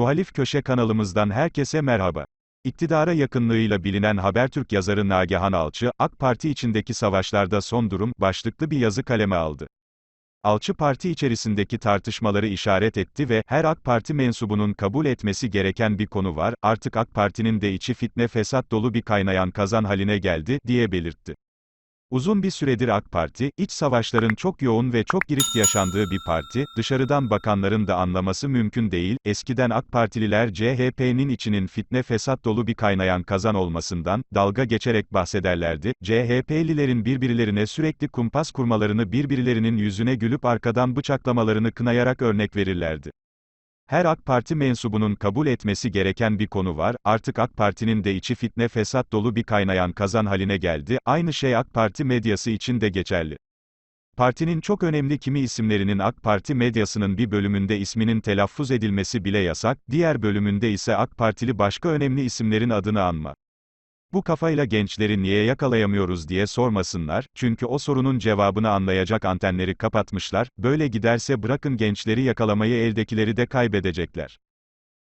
Muhalif Köşe kanalımızdan herkese merhaba. İktidara yakınlığıyla bilinen Habertürk yazarı Nagihan Alçı, AK Parti içindeki savaşlarda son durum, başlıklı bir yazı kaleme aldı. Alçı parti içerisindeki tartışmaları işaret etti ve, her AK Parti mensubunun kabul etmesi gereken bir konu var, artık AK Parti'nin de içi fitne fesat dolu bir kaynayan kazan haline geldi, diye belirtti. Uzun bir süredir AK Parti, iç savaşların çok yoğun ve çok girift yaşandığı bir parti, dışarıdan bakanların da anlaması mümkün değil, eskiden AK Partililer CHP'nin içinin fitne fesat dolu bir kaynayan kazan olmasından, dalga geçerek bahsederlerdi, CHP'lilerin birbirlerine sürekli kumpas kurmalarını birbirlerinin yüzüne gülüp arkadan bıçaklamalarını kınayarak örnek verirlerdi. Her AK Parti mensubunun kabul etmesi gereken bir konu var, artık AK Parti'nin de içi fitne fesat dolu bir kaynayan kazan haline geldi, aynı şey AK Parti medyası için de geçerli. Partinin çok önemli kimi isimlerinin AK Parti medyasının bir bölümünde isminin telaffuz edilmesi bile yasak, diğer bölümünde ise AK Partili başka önemli isimlerin adını anma. Bu kafayla gençleri niye yakalayamıyoruz diye sormasınlar, çünkü o sorunun cevabını anlayacak antenleri kapatmışlar, böyle giderse bırakın gençleri yakalamayı eldekileri de kaybedecekler.